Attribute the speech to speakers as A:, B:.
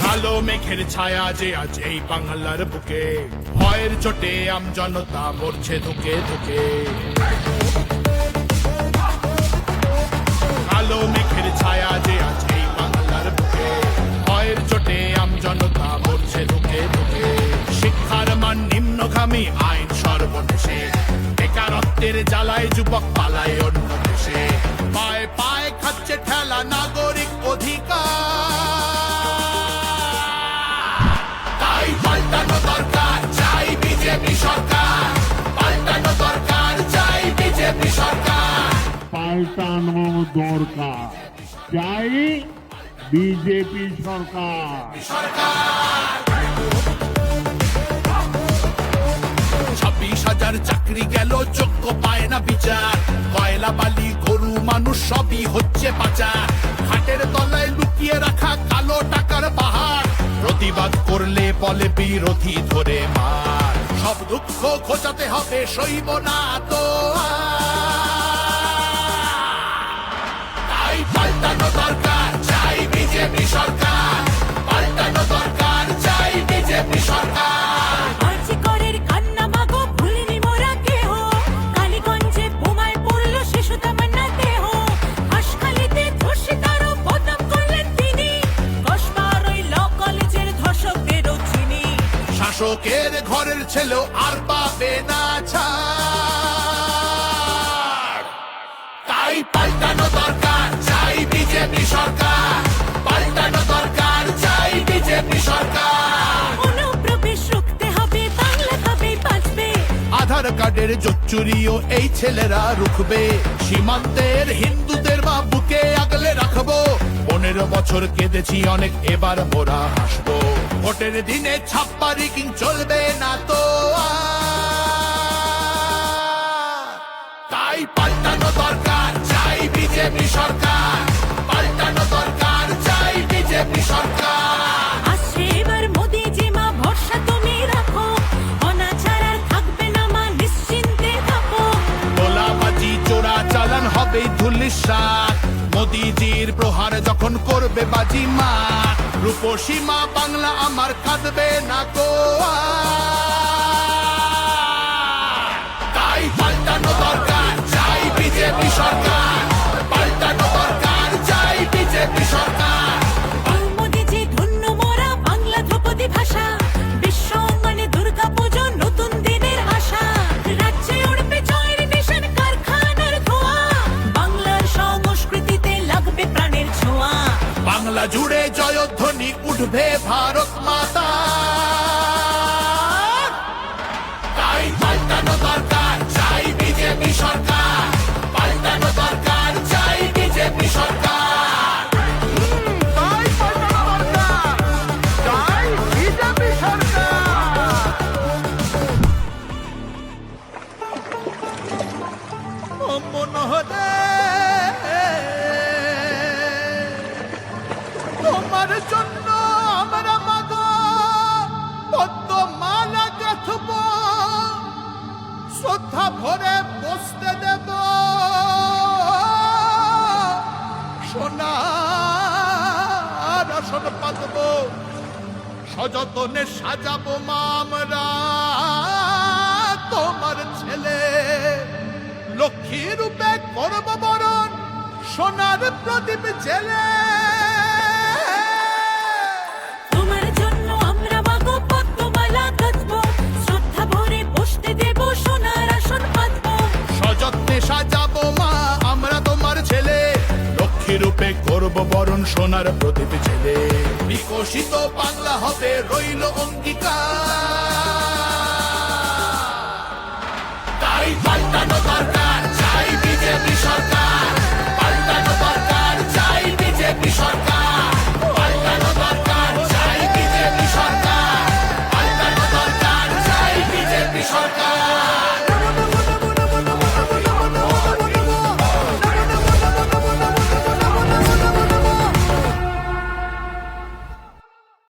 A: কালো মেঘের ছায়া যে আজ এই বাংলার বুকে ভয়ের চোটে আম জনতা মরছে ধুকে ধুকে কালো মেঘের ছায়া যে আজ এই বাংলার বুকে ভয়ের চোটে আম জনতা মরছে ধুকে ধুকে শিক্ষার মান নিম্নগামী আইন সর্বনেশে বেকারত্বের জ্বালায় যুবক পালায় অন্য দেশে পায়ে পায়ে খাচ্ছে ঠেলা নাগরিক অধিকার। তাই পাল্টানো দরকার চাই বিজেপি সরকার। পাল্টানো দরকার চাই বিজেপি সরকার।
B: পাল্টানো দরকার চাই বিজেপি সরকার।
A: ছাব্বিশ হাজার চাকরি গেল যোগ্য পায় না বিচার। কয়লা বালি মানুষ সবই হচ্ছে পাচা। হাটের তলায় লুকিয়ে রাখা কালো টাকার পাহাড়। প্রতিবাদ করলে বলে বিরোধী ধরে মার। সব দুঃখ খোঁচাতে হবে, সইব না তো আর। শাসকের ঘরের ছেলে আর কার্ডের জোচ্চুরিও এই ছেলেরা রুখবে। সীমান্তের হিন্দুদের মা বুকে আগলে রাখব। পনেরো বছর কেঁদেছি অনেক, এবার মোরা হাসবো। ভোটের দিনে ছাপ্পা রিকিং চলবে না তো তাই পাল্টানো দরকার, চাই বিজেপি সরকার। ধুলিসাত মোদিজির প্রহার যখন করবে বাজি মা, রূপসীমা বাংলা আমার কাঁদবে না তো তাই পাল্টানো দরকার, চাই বিজেপি সরকার।
C: বাংলা
A: জুড়ে জয়ধ্বনি উঠবে ভারত মাতা আসন পাতব সযতনে সাজাবো মামরা। তোমার ছেলে লক্ষ্মী রূপে করব বরণ সোনার প্রদীপ জেলে। রূপে করব বরণ সোনার প্রদীপ ছেলে বিকশিত বাংলা হবে রইল অঙ্গীকার।